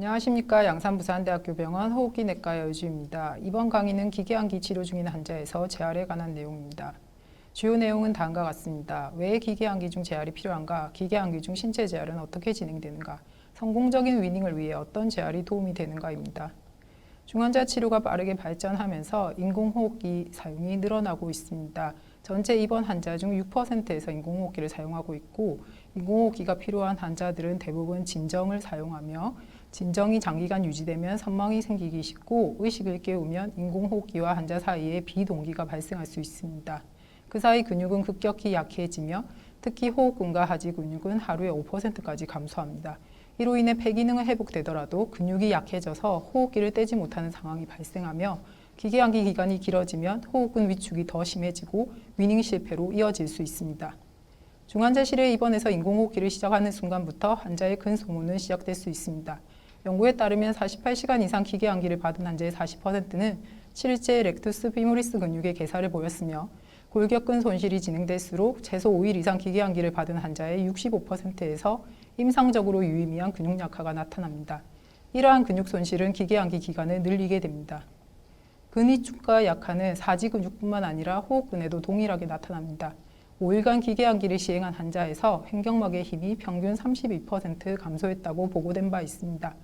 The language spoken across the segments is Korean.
안녕하십니까 양산부산대학교 병원 호흡기 내과 여주입니다. 이번 강의는 기계안기 치료 중인 환자에서 재활에 관한 내용입니다. 주요 내용은 다음과 같습니다. 왜 기계안기 중 재활이 필요한가? 기계안기 중 신체 재활은 어떻게 진행되는가? 성공적인 위닝을 위해 어떤 재활이 도움이 되는가입니다. 중환자 치료가 빠르게 발전하면서 인공호흡기 사용이 늘어나고 있습니다. 전체 입원 환자 중 6%에서 인공호흡기를 사용하고 있고 인공호흡기가 필요한 환자들은 대부분 진정을 사용하며 진정이 장기간 유지되면 선망이 생기기 쉽고 의식을 깨우면 인공호흡기와 환자 사이에 비동기가 발생할 수 있습니다. 그 사이 근육은 급격히 약해지며 특히 호흡근과 하지 근육은 하루에 5%까지 감소합니다. 이로 인해 폐기능은 회복되더라도 근육이 약해져서 호흡기를 떼지 못하는 상황이 발생하며 기계안기 기간이 길어지면 호흡근 위축이 더 심해지고 위닝 실패로 이어질 수 있습니다. 중환자실에 입원해서 인공호흡기를 시작하는 순간부터 환자의 근 소모는 시작될 수 있습니다. 연구에 따르면 48시간 이상 기계안기를 받은 환자의 40%는 실제 렉투스 피모리스 근육의 개사를 보였으며 골격근 손실이 진행될수록 최소 5일 이상 기계안기를 받은 환자의 65%에서 임상적으로 유의미한 근육 약화가 나타납니다. 이러한 근육 손실은 기계안기 기간을 늘리게 됩니다. 근위축과 약화는 사지 근육뿐만 아니라 호흡근에도 동일하게 나타납니다. 5일간 기계안기를 시행한 환자에서 횡격막의 힘이 평균 32% 감소했다고 보고된 바 있습니다.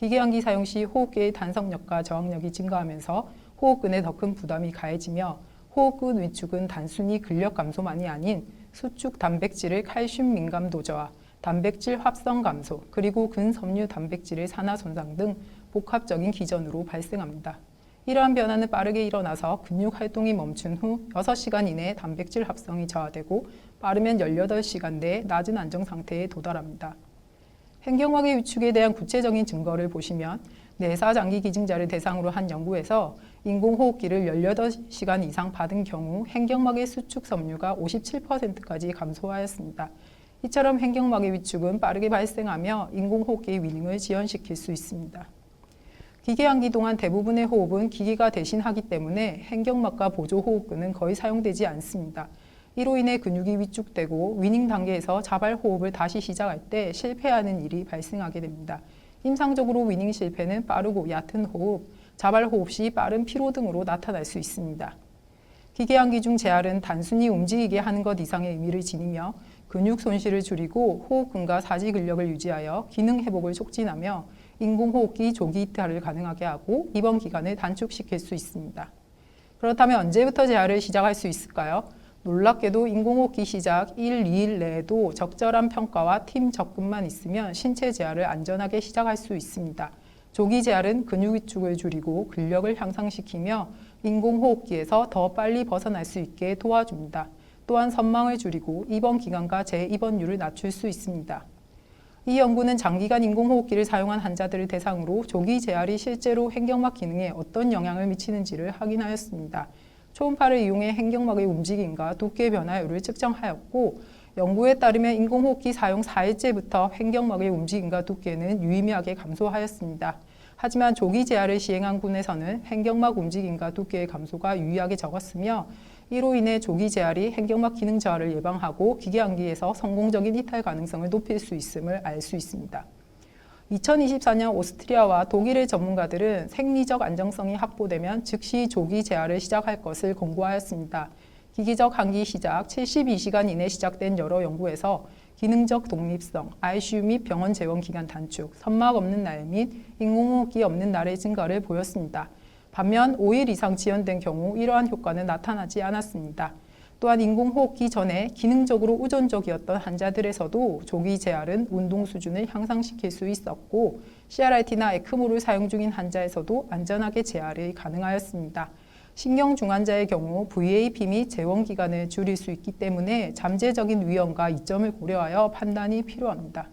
기계안기 사용 시 호흡기의 단성력과 저항력이 증가하면서 호흡근에 더 큰 부담이 가해지며 호흡근 위축은 단순히 근력 감소만이 아닌 수축 단백질의 칼슘 민감 도 저하, 단백질 합성 감소, 그리고 근섬유 단백질의 산화 손상 등 복합적인 기전으로 발생합니다. 이러한 변화는 빠르게 일어나서 근육 활동이 멈춘 후 6시간 이내에 단백질 합성이 저하되고 빠르면 18시간 내에 낮은 안정 상태에 도달합니다. 횡격막의 위축에 대한 구체적인 증거를 보시면 내사 장기 기증자를 대상으로 한 연구에서 인공호흡기를 18시간 이상 받은 경우 횡격막의 수축 섬유가 57%까지 감소하였습니다. 이처럼 횡격막의 위축은 빠르게 발생하며 인공호흡기의 위닝을 지연시킬 수 있습니다. 기계안기 동안 대부분의 호흡은 기기가 대신하기 때문에 횡격막과 보조호흡근은 거의 사용되지 않습니다. 이로 인해 근육이 위축되고 위닝 단계에서 자발 호흡을 다시 시작할 때 실패하는 일이 발생하게 됩니다. 임상적으로 위닝 실패는 빠르고 얕은 호흡, 자발 호흡 시 빠른 피로 등으로 나타날 수 있습니다. 기계안기 중 재활은 단순히 움직이게 하는 것 이상의 의미를 지니며 근육 손실을 줄이고 호흡근과 사지 근력을 유지하여 기능 회복을 촉진하며 인공호흡기 조기 이탈을 가능하게 하고 입원 기간을 단축시킬 수 있습니다. 그렇다면 언제부터 재활을 시작할 수 있을까요? 놀랍게도 인공호흡기 시작 1, 2일 내에도 적절한 평가와 팀 접근만 있으면 신체 재활을 안전하게 시작할 수 있습니다. 조기 재활은 근육 위축을 줄이고 근력을 향상시키며 인공호흡기에서 더 빨리 벗어날 수 있게 도와줍니다. 또한 선망을 줄이고 입원 기간과 재입원율을 낮출 수 있습니다. 이 연구는 장기간 인공호흡기를 사용한 환자들을 대상으로 조기 재활이 실제로 횡격막 기능에 어떤 영향을 미치는지를 확인하였습니다. 초음파를 이용해 횡격막의 움직임과 두께 변화율을 측정하였고 연구에 따르면 인공호흡기 사용 4일째부터 횡격막의 움직임과 두께는 유의미하게 감소하였습니다. 하지만 조기 재활을 시행한 군에서는 횡격막 움직임과 두께의 감소가 유의하게 적었으며 이로 인해 조기 재활이 횡격막 기능 저하를 예방하고 기계 안기에서 성공적인 이탈 가능성을 높일 수 있음을 알 수 있습니다. 2024년 오스트리아와 독일의 전문가들은 생리적 안정성이 확보되면 즉시 조기 재활을 시작할 것을 권고하였습니다. 기기적 한기 시작 72시간 이내 시작된 여러 연구에서 기능적 독립성, ICU 및 병원 재원 기간 단축, 선막 없는 날 및 인공호흡기 없는 날의 증가를 보였습니다. 반면 5일 이상 지연된 경우 이러한 효과는 나타나지 않았습니다. 또한 인공호흡기 전에 기능적으로 우존적이었던 환자들에서도 조기 재활은 운동 수준을 향상시킬 수 있었고 CRRT나 에크모를 사용 중인 환자에서도 안전하게 재활이 가능하였습니다. 신경 중환자의 경우 VAP 및 재원 기간을 줄일 수 있기 때문에 잠재적인 위험과 이점을 고려하여 판단이 필요합니다.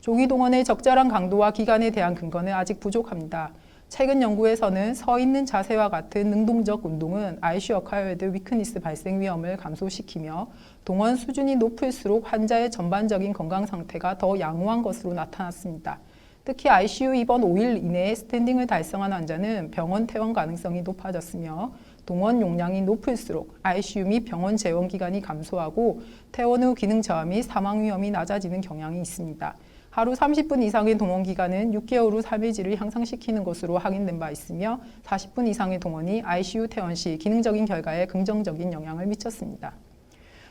조기 동원의 적절한 강도와 기간에 대한 근거는 아직 부족합니다. 최근 연구에서는 서 있는 자세와 같은 능동적 운동은 ICU 어카이드 위크니스 발생 위험을 감소시키며 동원 수준이 높을수록 환자의 전반적인 건강 상태가 더 양호한 것으로 나타났습니다. 특히 ICU 입원 5일 이내에 스탠딩을 달성한 환자는 병원 퇴원 가능성이 높아졌으며 동원 용량이 높을수록 ICU 및 병원 재원 기간이 감소하고 퇴원 후 기능 저하 및 사망 위험이 낮아지는 경향이 있습니다. 하루 30분 이상의 동원 기간은 6개월 후 삶의 질을 향상시키는 것으로 확인된 바 있으며 40분 이상의 동원이 ICU 퇴원 시 기능적인 결과에 긍정적인 영향을 미쳤습니다.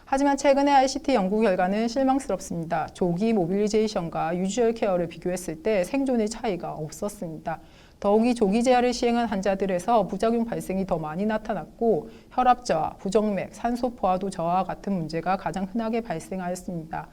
하지만 최근의 ICT 연구 결과는 실망스럽습니다. 조기 모빌리제이션과 유주얼 케어를 비교했을 때 생존의 차이가 없었습니다. 더욱이 조기 재활을 시행한 환자들에서 부작용 발생이 더 많이 나타났고 혈압 저하, 부정맥, 산소 포화도 저하와 같은 문제가 가장 흔하게 발생하였습니다.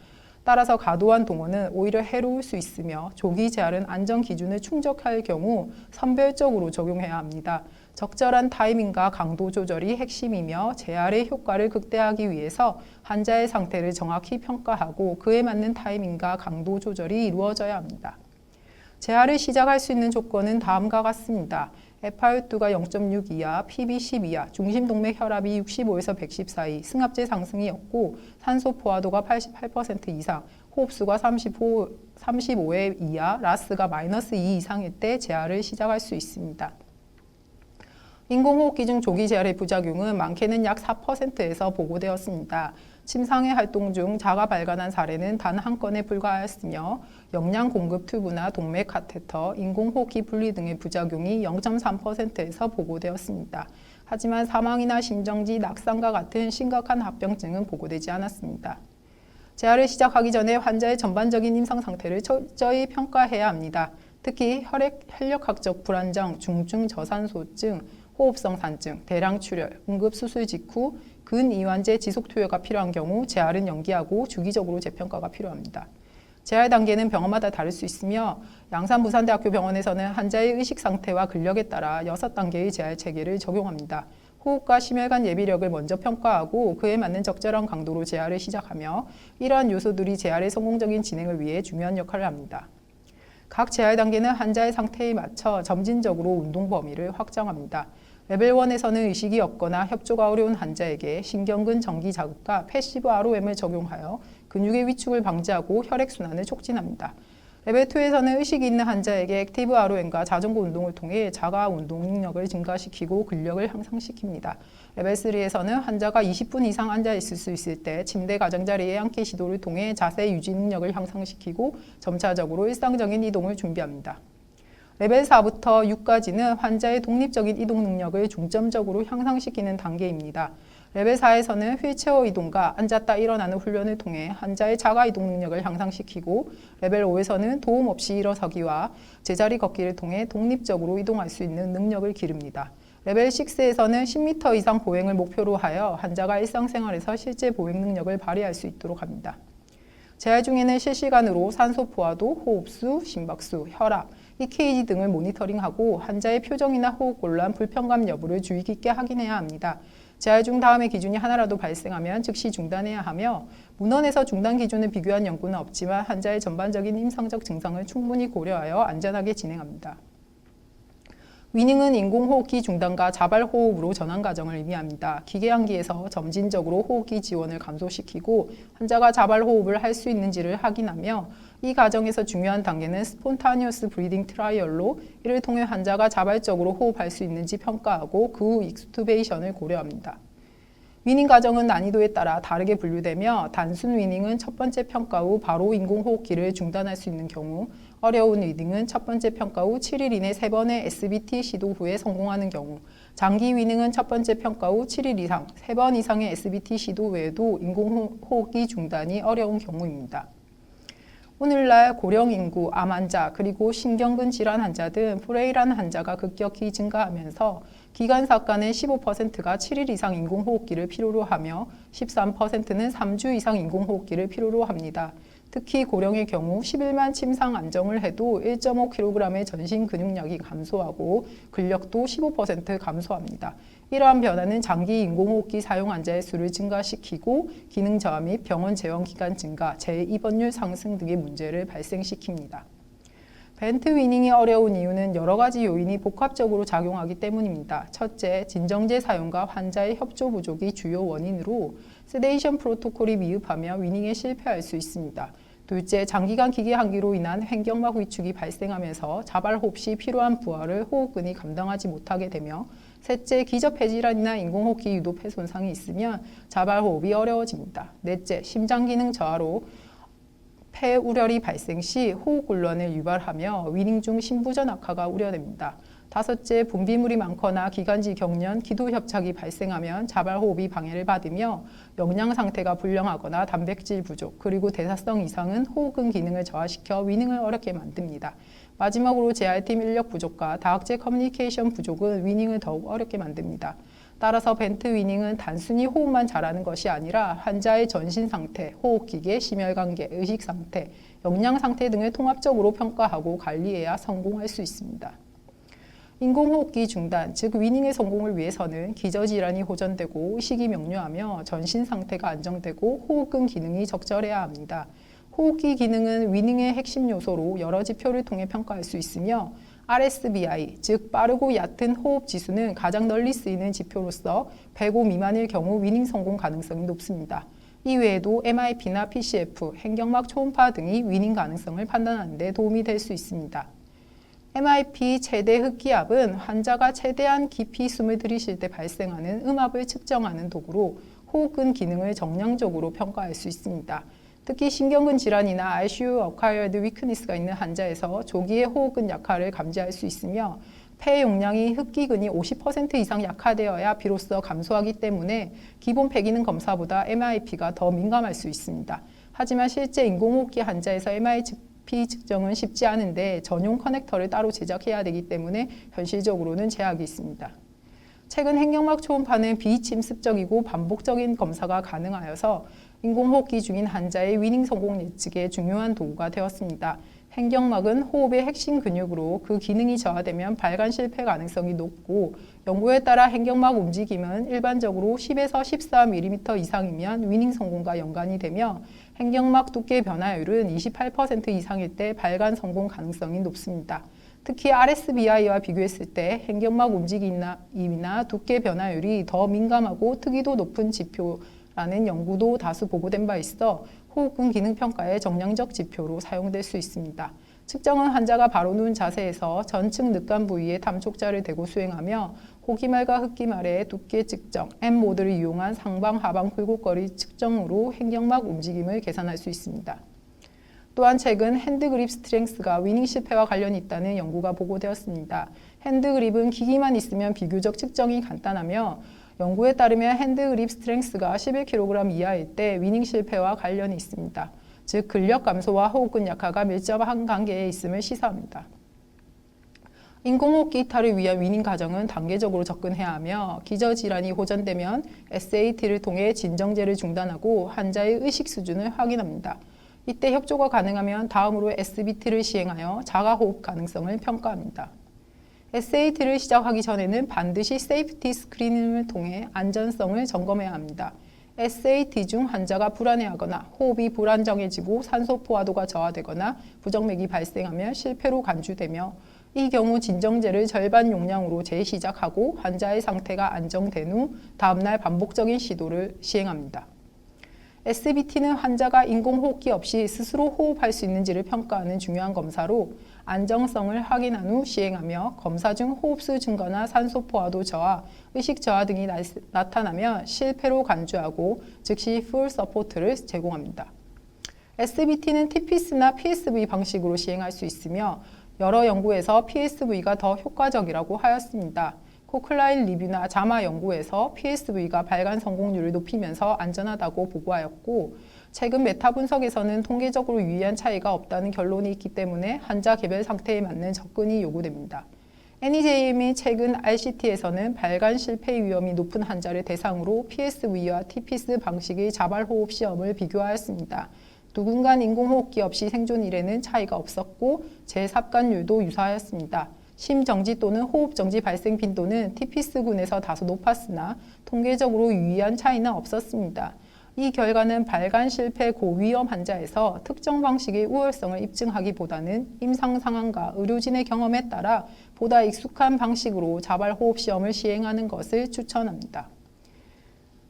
따라서 과도한 동원은 오히려 해로울 수 있으며 조기 재활은 안전 기준을 충족할 경우 선별적으로 적용해야 합니다. 적절한 타이밍과 강도 조절이 핵심이며 재활의 효과를 극대화하기 위해서 환자의 상태를 정확히 평가하고 그에 맞는 타이밍과 강도 조절이 이루어져야 합니다. 재활을 시작할 수 있는 조건은 다음과 같습니다. FiO2가 0.6 이하, PB10 이하, 중심 동맥 혈압이 65에서 110 사이, 승합제 상승이 없고 산소 포화도가 88% 이상, 호흡수가 35, 35회 이하, 라스가 마이너스 2 이상일 때 재활을 시작할 수 있습니다. 인공호흡기 중 조기 재활의 부작용은 많게는 약 4%에서 보고되었습니다. 침상의 활동 중 자가 발간한 사례는 단 한 건에 불과하였으며 영양 공급 튜브나 동맥 카테터, 인공호흡기 분리 등의 부작용이 0.3%에서 보고되었습니다. 하지만 사망이나 심정지, 낙상과 같은 심각한 합병증은 보고되지 않았습니다. 재활을 시작하기 전에 환자의 전반적인 임상 상태를 철저히 평가해야 합니다. 특히 혈액, 혈력학적 불안정, 중증 저산소증, 호흡성 산증, 대량 출혈, 응급 수술 직후 근이완제 지속 투여가 필요한 경우 재활은 연기하고 주기적으로 재평가가 필요합니다. 재활 단계는 병원마다 다를 수 있으며 양산 부산대학교 병원에서는 환자의 의식 상태와 근력에 따라 6단계의 재활 체계를 적용합니다. 호흡과 심혈관 예비력을 먼저 평가하고 그에 맞는 적절한 강도로 재활을 시작하며 이러한 요소들이 재활의 성공적인 진행을 위해 중요한 역할을 합니다. 각 재활 단계는 환자의 상태에 맞춰 점진적으로 운동 범위를 확장합니다. 레벨 1에서는 의식이 없거나 협조가 어려운 환자에게 신경근 전기 자극과 패시브 ROM을 적용하여 근육의 위축을 방지하고 혈액순환을 촉진합니다. 레벨 2에서는 의식이 있는 환자에게 액티브 ROM과 자전거 운동을 통해 자가 운동 능력을 증가시키고 근력을 향상시킵니다. 레벨 3에서는 환자가 20분 이상 앉아 있을 수 있을 때 침대 가장자리에 앉기 시도를 통해 자세 유지 능력을 향상시키고 점차적으로 일상적인 이동을 준비합니다. 레벨 4부터 6까지는 환자의 독립적인 이동 능력을 중점적으로 향상시키는 단계입니다. 레벨 4에서는 휠체어 이동과 앉았다 일어나는 훈련을 통해 환자의 자가 이동 능력을 향상시키고 레벨 5에서는 도움 없이 일어서기와 제자리 걷기를 통해 독립적으로 이동할 수 있는 능력을 기릅니다. 레벨 6에서는 10m 이상 보행을 목표로 하여 환자가 일상생활에서 실제 보행 능력을 발휘할 수 있도록 합니다. 재활 중에는 실시간으로 산소 포화도, 호흡수, 심박수, 혈압, EKG 등을 모니터링하고 환자의 표정이나 호흡 곤란, 불편감 여부를 주의 깊게 확인해야 합니다. 재활 중 다음의 기준이 하나라도 발생하면 즉시 중단해야 하며 문헌에서 중단 기준을 비교한 연구는 없지만 환자의 전반적인 임상적 증상을 충분히 고려하여 안전하게 진행합니다. 위닝은 인공호흡기 중단과 자발호흡으로 전환 과정을 의미합니다. 기계환기에서 점진적으로 호흡기 지원을 감소시키고 환자가 자발호흡을 할 수 있는지를 확인하며 이 과정에서 중요한 단계는 스폰타니어스 브리딩 트라이얼로 이를 통해 환자가 자발적으로 호흡할 수 있는지 평가하고 그 후 익스투베이션을 고려합니다. 위닝 과정은 난이도에 따라 다르게 분류되며 단순 위닝은 첫 번째 평가 후 바로 인공호흡기를 중단할 수 있는 경우 어려운 위닝은 첫 번째 평가 후 7일 이내 3번의 SBT 시도 후에 성공하는 경우 장기 위닝은 첫 번째 평가 후 7일 이상 3번 이상의 SBT 시도 외에도 인공호흡기 중단이 어려운 경우입니다. 오늘날 고령 인구, 암 환자, 그리고 신경근 질환 환자 등 프레일한 환자가 급격히 증가하면서 기관사건의 15%가 7일 이상 인공호흡기를 필요로 하며 13%는 3주 이상 인공호흡기를 필요로 합니다. 특히 고령의 경우 11만 침상 안정을 해도 1.5kg의 전신 근육량이 감소하고 근력도 15% 감소합니다. 이러한 변화는 장기 인공호흡기 사용 환자의 수를 증가시키고 기능 저하 및 병원 재원 기간 증가, 재입원율 상승 등의 문제를 발생시킵니다. 벤트 위닝이 어려운 이유는 여러 가지 요인이 복합적으로 작용하기 때문입니다. 첫째, 진정제 사용과 환자의 협조 부족이 주요 원인으로 세데이션 프로토콜이 미흡하며 위닝에 실패할 수 있습니다. 둘째, 장기간 기계 한기로 인한 횡격막 위축이 발생하면서 자발호흡 시 필요한 부하를 호흡근이 감당하지 못하게 되며 셋째, 기저 폐질환이나 인공호흡기 유도 폐 손상이 있으면 자발 호흡이 어려워집니다. 넷째, 심장 기능 저하로 폐우열이 발생 시 호흡곤란을 유발하며 위닝 중 신부전 악화가 우려됩니다. 다섯째, 분비물이 많거나 기관지 경련, 기도 협착이 발생하면 자발 호흡이 방해를 받으며 영양 상태가 불량하거나 단백질 부족, 그리고 대사성 이상은 호흡근 기능을 저하시켜 위닝을 어렵게 만듭니다. 마지막으로 재활팀 인력 부족과 다학제 커뮤니케이션 부족은 위닝을 더욱 어렵게 만듭니다. 따라서 벤트 위닝은 단순히 호흡만 잘하는 것이 아니라 환자의 전신 상태, 호흡 기계, 심혈 관계, 의식 상태, 영양 상태 등을 통합적으로 평가하고 관리해야 성공할 수 있습니다. 인공호흡기 중단, 즉 위닝의 성공을 위해서는 기저질환이 호전되고 의식이 명료하며 전신 상태가 안정되고 호흡근 기능이 적절해야 합니다. 호흡기 기능은 위닝의 핵심 요소로 여러 지표를 통해 평가할 수 있으며 RSBI, 즉 빠르고 얕은 호흡 지수는 가장 널리 쓰이는 지표로서 105 미만일 경우 위닝 성공 가능성이 높습니다. 이외에도 MIP나 PCF, 행경막 초음파 등이 위닝 가능성을 판단하는 데 도움이 될 수 있습니다. MIP 최대 흡기압은 환자가 최대한 깊이 숨을 들이쉴 때 발생하는 음압을 측정하는 도구로 호흡근 기능을 정량적으로 평가할 수 있습니다. 특히 신경근 질환이나 ICU acquired weakness가 있는 환자에서 조기에 호흡근 약화를 감지할 수 있으며 폐 용량이 흡기근이 50% 이상 약화되어야 비로소 감소하기 때문에 기본 폐기능 검사보다 MIP가 더 민감할 수 있습니다. 하지만 실제 인공호흡기 환자에서 MIP 측정은 쉽지 않은데 전용 커넥터를 따로 제작해야 되기 때문에 현실적으로는 제약이 있습니다. 최근 행경막 초음파는 비침습적이고 반복적인 검사가 가능하여서 인공호흡기 중인 환자의 위닝 성공 예측에 중요한 도구가 되었습니다. 행경막은 호흡의 핵심 근육으로 그 기능이 저하되면 발간 실패 가능성이 높고 연구에 따라 행경막 움직임은 일반적으로 10에서 14mm 이상이면 위닝 성공과 연관이 되며 행경막 두께 변화율은 28% 이상일 때 발간 성공 가능성이 높습니다. 특히 RSBI와 비교했을 때 행경막 움직임이나 두께 변화율이 더 민감하고 특이도 높은 지표 라는 연구도 다수 보고된 바 있어 호흡근 기능 평가의 정량적 지표로 사용될 수 있습니다. 측정은 환자가 바로 누운 자세에서 전측 늑간 부위에 탐촉자를 대고 수행하며 호기말과 흡기말의 두께 측정, M 모드를 이용한 상방 하방 굴곡거리 측정으로 행경막 움직임을 계산할 수 있습니다. 또한 최근 핸드그립 스트렝스가 위닝 실패와 관련이 있다는 연구가 보고되었습니다. 핸드그립은 기기만 있으면 비교적 측정이 간단하며 연구에 따르면 핸드 그립 스트렝스가 11kg 이하일 때 위닝 실패와 관련이 있습니다. 즉 근력 감소와 호흡근 약화가 밀접한 관계에 있음을 시사합니다. 인공호흡기 이탈을 위한 위닝 과정은 단계적으로 접근해야 하며 기저질환이 호전되면 SAT를 통해 진정제를 중단하고 환자의 의식 수준을 확인합니다. 이때 협조가 가능하면 다음으로 SBT를 시행하여 자가호흡 가능성을 평가합니다. SAT를 시작하기 전에는 반드시 세이프티 스크리닝을 통해 안전성을 점검해야 합니다. SAT 중 환자가 불안해하거나 호흡이 불안정해지고 산소 포화도가 저하되거나 부정맥이 발생하면 실패로 간주되며 이 경우 진정제를 절반 용량으로 재시작하고 환자의 상태가 안정된 후 다음날 반복적인 시도를 시행합니다. SBT는 환자가 인공호흡기 없이 스스로 호흡할 수 있는지를 평가하는 중요한 검사로 안정성을 확인한 후 시행하며 검사 중 호흡수 증가나 산소 포화도 저하, 의식 저하 등이 나, 타나면 실패로 간주하고 즉시 풀 서포트를 제공합니다. SBT는 TPS나 PSV 방식으로 시행할 수 있으며 여러 연구에서 PSV가 더 효과적이라고 하였습니다. 코클라인 리뷰나 자마 연구에서 PSV가 발간 성공률을 높이면서 안전하다고 보고하였고 최근 메타 분석에서는 통계적으로 유의한 차이가 없다는 결론이 있기 때문에 환자 개별 상태에 맞는 접근이 요구됩니다. NEJM이 최근 RCT에서는 발간 실패 위험이 높은 환자를 대상으로 PSV와 TPS 방식의 자발호흡 시험을 비교하였습니다. 누군가 인공호흡기 없이 생존일에는 차이가 없었고 재삽관율도 유사하였습니다. 심정지 또는 호흡정지 발생 빈도는 티피스군에서 다소 높았으나 통계적으로 유의한 차이는 없었습니다. 이 결과는 발간 실패 고위험 환자에서 특정 방식의 우월성을 입증하기보다는 임상 상황과 의료진의 경험에 따라 보다 익숙한 방식으로 자발호흡 시험을 시행하는 것을 추천합니다.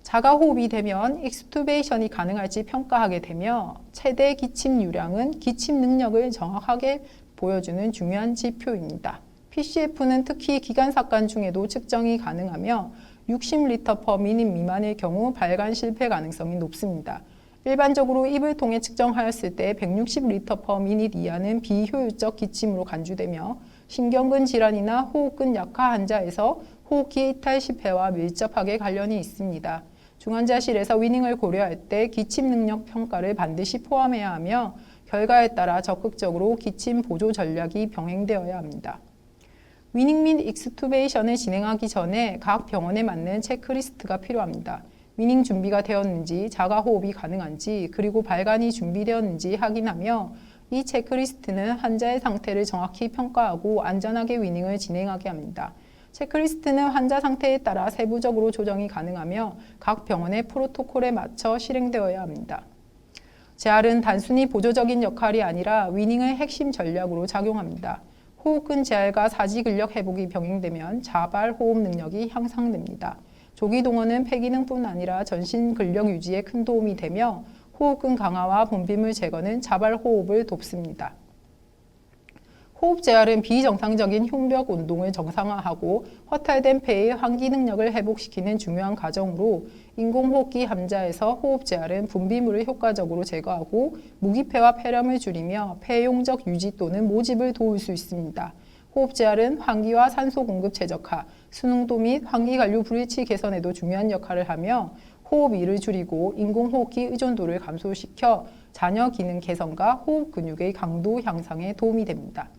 자가호흡이 되면 익스투베이션이 가능할지 평가하게 되며 최대 기침 유량은 기침 능력을 정확하게 보여주는 중요한 지표입니다. PCF는 특히 기관삭관 중에도 측정이 가능하며 60리터 퍼 미닛 미만의 경우 발간 실패 가능성이 높습니다. 일반적으로 입을 통해 측정하였을 때 160리터 per minute 이하는 비효율적 기침으로 간주되며 신경근 질환이나 호흡근 약화 환자에서 호흡기 이탈 실패와 밀접하게 관련이 있습니다. 중환자실에서 위닝을 고려할 때 기침 능력 평가를 반드시 포함해야 하며 결과에 따라 적극적으로 기침 보조 전략이 병행되어야 합니다. 위닝 및 익스투베이션을 진행하기 전에 각 병원에 맞는 체크리스트가 필요합니다. 위닝 준비가 되었는지, 자가 호흡이 가능한지, 그리고 발간이 준비되었는지 확인하며 이 체크리스트는 환자의 상태를 정확히 평가하고 안전하게 위닝을 진행하게 합니다. 체크리스트는 환자 상태에 따라 세부적으로 조정이 가능하며 각 병원의 프로토콜에 맞춰 실행되어야 합니다. 재활은 단순히 보조적인 역할이 아니라 위닝의 핵심 전략으로 작용합니다. 호흡근 재활과 사지 근력 회복이 병행되면 자발 호흡 능력이 향상됩니다. 조기 동원은 폐기능뿐 아니라 전신 근력 유지에 큰 도움이 되며 호흡근 강화와 분비물 제거는 자발 호흡을 돕습니다. 호흡 재활은 비정상적인 흉벽 운동을 정상화하고 허탈된 폐의 환기 능력을 회복시키는 중요한 과정으로 인공호흡기 함자에서 호흡 재활은 분비물을 효과적으로 제거하고 무기폐와 폐렴을 줄이며 폐용적 유지 또는 모집을 도울 수 있습니다. 호흡 재활은 환기와 산소 공급 최적화, 수능도 및 환기 관류 불일치 개선에도 중요한 역할을 하며 호흡 이를 줄이고 인공호흡기 의존도를 감소시켜 잔여 기능 개선과 호흡 근육의 강도 향상에 도움이 됩니다.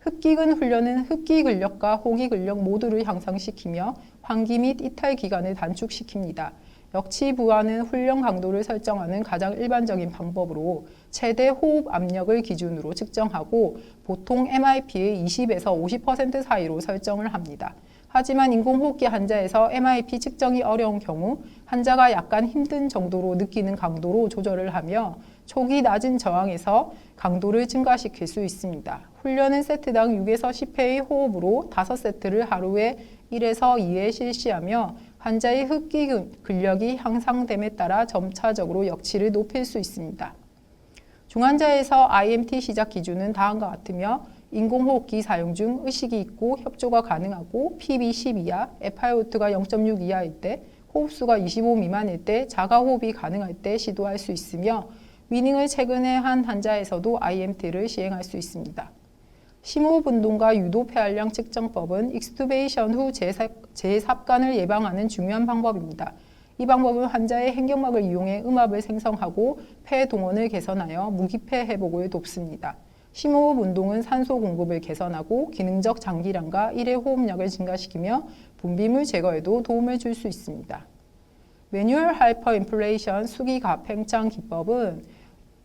흡기근 훈련은 흡기 근력과 호기 근력 모두를 향상시키며 환기 및 이탈 기간을 단축시킵니다. 역치 부하는 훈련 강도를 설정하는 가장 일반적인 방법으로 최대 호흡 압력을 기준으로 측정하고 보통 MIP의 20에서 50% 사이로 설정을 합니다. 하지만 인공호흡기 환자에서 MIP 측정이 어려운 경우 환자가 약간 힘든 정도로 느끼는 강도로 조절을 하며 초기 낮은 저항에서 강도를 증가시킬 수 있습니다. 훈련은 세트당 6에서 10회의 호흡으로 5세트를 하루에 1에서 2회 실시하며 환자의 흡기 근력이 향상됨에 따라 점차적으로 역치를 높일 수 있습니다. 중환자에서 IMT 시작 기준은 다음과 같으며 인공호흡기 사용 중 의식이 있고 협조가 가능하고 PB 10 이하, FiO2가 0.6 이하일 때, 호흡수가 25 미만일 때, 자가호흡이 가능할 때 시도할 수 있으며 위닝을 최근에 한 환자에서도 IMT를 시행할 수 있습니다. 심호흡 운동과 유도 폐활량 측정법은 익스투베이션 후 재삽관을 예방하는 중요한 방법입니다. 이 방법은 환자의 행경막을 이용해 음압을 생성하고 폐 동원을 개선하여 무기폐 회복을 돕습니다. 심호흡 운동은 산소 공급을 개선하고 기능적 장기량과 일회 호흡력을 증가시키며 분비물 제거에도 도움을 줄 수 있습니다. 매뉴얼 하이퍼 인플레이션 수기 가팽창 기법은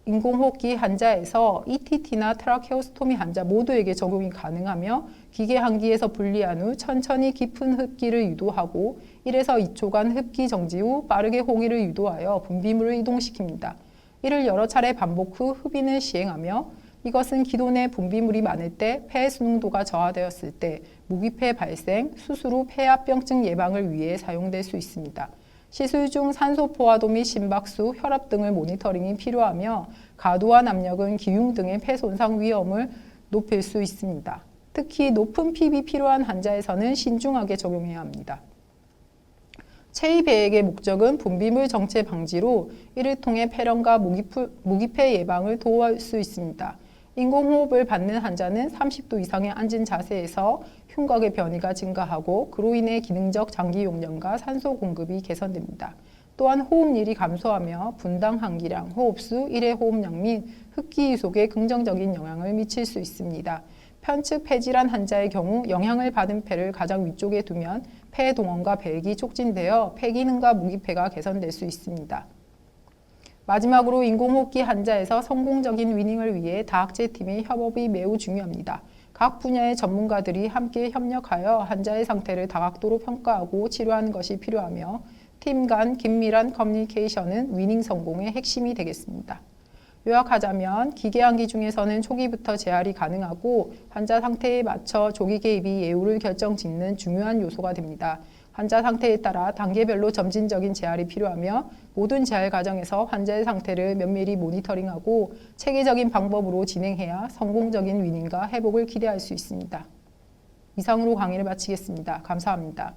인공호흡기 환자에서 ETT나 트라케오스토미 환자 모두에게 적용이 가능하며 기계 한기에서 분리한 후 천천히 깊은 흡기를 유도하고 1에서 2초간 흡기 정지 후 빠르게 호기를 유도하여 분비물을 이동시킵니다. 이를 여러 차례 반복 후 흡인을 시행하며 이것은 기도 내 분비물이 많을 때폐 수능도가 저하되었을 때 무기폐 발생, 수술 후 폐압병증 예방을 위해 사용될 수 있습니다. 시술 중 산소 포화도 및 심박수, 혈압 등을 모니터링이 필요하며 과도한 압력은 기흉 등의 폐 손상 위험을 높일 수 있습니다. 특히 높은 PB 필요한 환자에서는 신중하게 적용해야 합니다. 체위 배액의 목적은 분비물 정체 방지로 이를 통해 폐렴과 무기폐 예방을 도울 수 있습니다. 인공호흡을 받는 환자는 30도 이상의 앉은 자세에서 흉곽의 변이가 증가하고 그로 인해 기능적 장기 용량과 산소 공급이 개선됩니다. 또한 호흡률이 감소하며 분당 한기량, 호흡수, 일회 호흡량 및 흡기 유속에 긍정적인 영향을 미칠 수 있습니다. 편측 폐질환 환자의 경우 영향을 받은 폐를 가장 위쪽에 두면 폐 동원과 배액이 촉진되어 폐 기능과 무기폐가 개선될 수 있습니다. 마지막으로 인공호흡기 환자에서 성공적인 위닝을 위해 다학제 팀의 협업이 매우 중요합니다. 각 분야의 전문가들이 함께 협력하여 환자의 상태를 다각도로 평가하고 치료하는 것이 필요하며 팀 간 긴밀한 커뮤니케이션은 위닝 성공의 핵심이 되겠습니다. 요약하자면 기계항기 중에서는 초기부터 재활이 가능하고 환자 상태에 맞춰 조기 개입이 예후를 결정 짓는 중요한 요소가 됩니다. 환자 상태에 따라 단계별로 점진적인 재활이 필요하며 모든 재활 과정에서 환자의 상태를 면밀히 모니터링하고 체계적인 방법으로 진행해야 성공적인 위닝과 회복을 기대할 수 있습니다. 이상으로 강의를 마치겠습니다. 감사합니다.